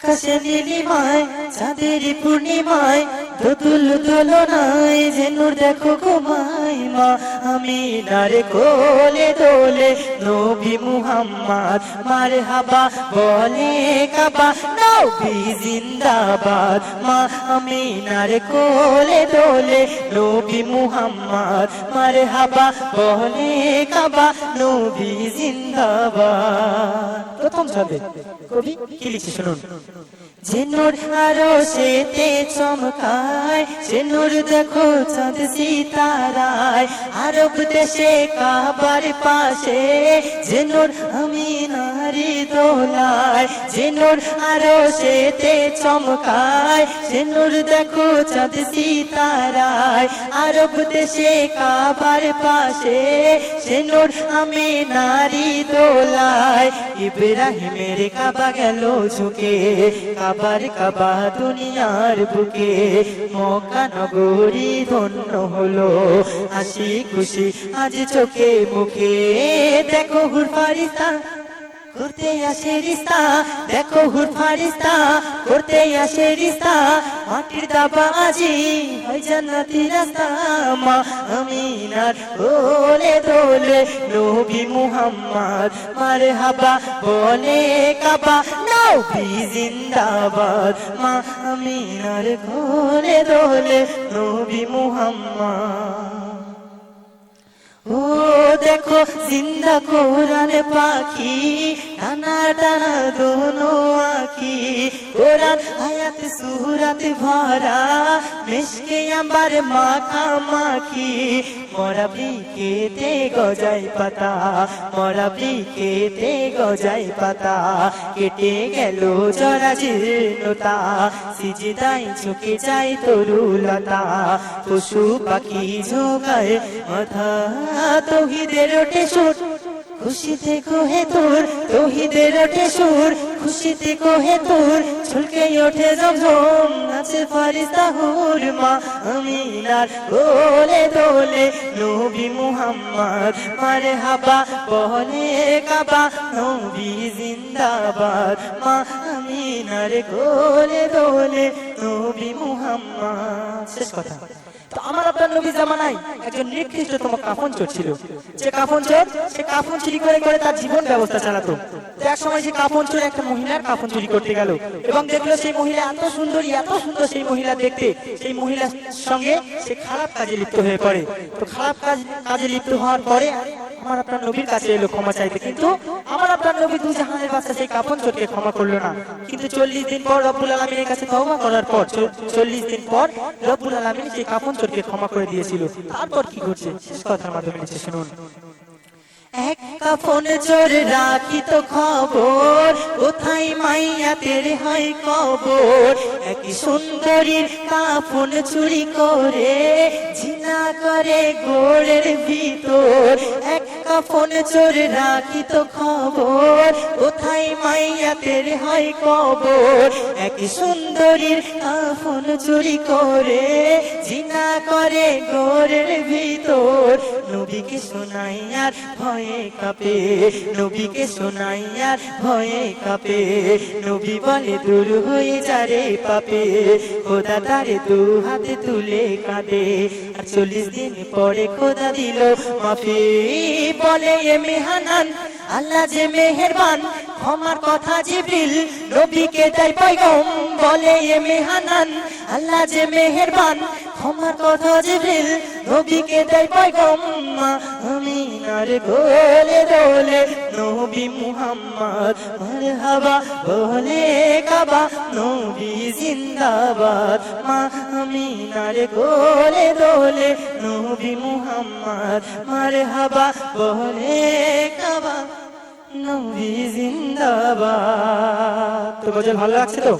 আকাশে নীলিমায়, চাঁদের পূর্ণিমায়, দোদুল দোলনায় যেনুর দেখো ঘুমাই মা। আমি নারে কোলে দোলে নবী মুহাম্মদ মার হাবা বলে কাবা, নবী জিন্দাবাদ। মা, আমি নারে কোলে দোলে নবী মুহাম্মদ মার হাবা বলে কাবা, নবী জিন্দাবাদ। প্রথম ছন্দে কবি কি লিখছে শুনুন? জেনুর আরও সেতে চমকায় জেনুর দেখো চাঁদ সিতারায়। আরব দেশে কাবার পাশে জেনুর আমি নারী দোলায় জেনুর আরও সেতে চমকায় জেনুর দেখো চাঁদ সিতারায়, আরব দেশে কাবার পাশে জেনুর আমি নারী দোলায়। ইব্রাহিমের কাবা গেল ঝুঁকে, কাবার কাবা দুনিয়ার বুকে, মক্কা নগরী ধন্য হলো, হাসি খুশি আজ চোখে মুখে। দেখো হুর ফারিস্তা করতে আসে রিস্তা, দেখো হুর ফারিস্তা করতে আসে রিস্তা, মাটির দাবা আজি হয় জান্নাতি রাস্তা, মা আমিনার ওলে দোলে নবী মুহাম্মদ, মারে হাবা বলে কাবা, নবী জিন্দাবাদ, মা আমিনার কোলে দোলে নবী মুহাম্মদ। ও দেখো জিন্দা কোরআন পাখি, টানা টানা দোনো আখি। কোরআন আয়াত সুরাত ভরা, মিশকে আমার মাখা মাখি। মরা বিকেতে গজাই পাতা, মরা বিকেতে গজাই পাতা। কেটে গেল জরা জীর্ণতা সিজিদাই ঝুঁকে যায় তরুলতা। পশু পাখি ঝোকায় মাথা তহিদের ওঠে সুর। খুশিতে কোহে তোর, তহিদের ওঠে সুর। খুশিতে কোহে তোর, ছুলকে ওঠে জমঝম নাচে ফারিস্তা হুর মা আমিনার গোলে দোলে নবী মুহাম্মদ মারে হাবা বলে কাবা। নবী জিন্দাবাদ মা আমিনার গোলে দোলে নবী মুহাম্মদ, শেষ কথা। আমার আপনার নবী জামানায় একজন নিকৃষ্টতম কাফন চোর ছিল। যে কাফন চোর, সে কাফন চুরি করে করে তার জীবন ব্যবস্থা চালাতো। এক সময় সে কাফন চোর একটা মহিলার কাফন চুরি করতে গেল এবং দেখল সেই মহিলা এত সুন্দরী, এত সুন্দর সেই মহিলা দেখতে, সেই মহিলার সঙ্গে সে খারাপ কাজে লিপ্ত হয়ে পড়ে। তো খারাপ কাজ, কাজে লিপ্ত হওয়ার পরে আমার আপনার নবীর কাছে এলো ক্ষমা চাইতে, কিন্তু আমার আপনার নবী দু জাহানের বাচ্চা সেই কাপন চোরকে ক্ষমা করল না। কিন্তু চল্লিশ দিন পর রব্বুল আলমীর কাছে তওবা করার পর চল্লিশ দিন পর রব্বুল আলমিন সেই কাপন চোরকে ক্ষমা করে দিয়েছিল। তারপর কি ঘটছে? শেষ কথার মাধ্যমে নিচ্ছে শুনুন। এক কাফন চোর রাখি তো খবর, কোথায় মাইয়া তেরে হয় কবর? এক সুন্দরীর কাফন চুরি করে জিনা করে গোড়ের ভিতর। এক কাফন চোর রাখি তো খবর। কোথায় মাইয়া তেরে হয় কবর? এক সুন্দরীর কাফন চুরি করে, জিনা করে গোড়ের ভিতর। নবীকে শোনাই আর ভয়ে কাপে, নবীকে শোনাইয়ার ভয়ে কাপে। নবী বলে, দূর হয়ে যারে পাপে, খোদা তারে দু হাতে তুলে কাঁদে। আর চল্লিশ দিন পরে খোদা দিল মাফি। বলে, এ মেহানান, আল্লাহ যে মেহেরবান, ক্ষমার কথা জিবিল নবীকে দেয় পয়গম। বলে, এ মেহানান, আল্লাহ যে মেহেরবান, ক্ষমার কথা জিবিল নবীকে দেয় পয়গম। আমিনার গোলে দোলে নবী মুহাম্মদ মারহাবা বলে কাবা নবী জিন্দাবাদ, মা আমিনার গোলে দোলে, নবী মুহাম্মদ মারহাবা বলে কাবা, নবী জিন্দাবাদ। তো গজল ভালো লাগছে তো?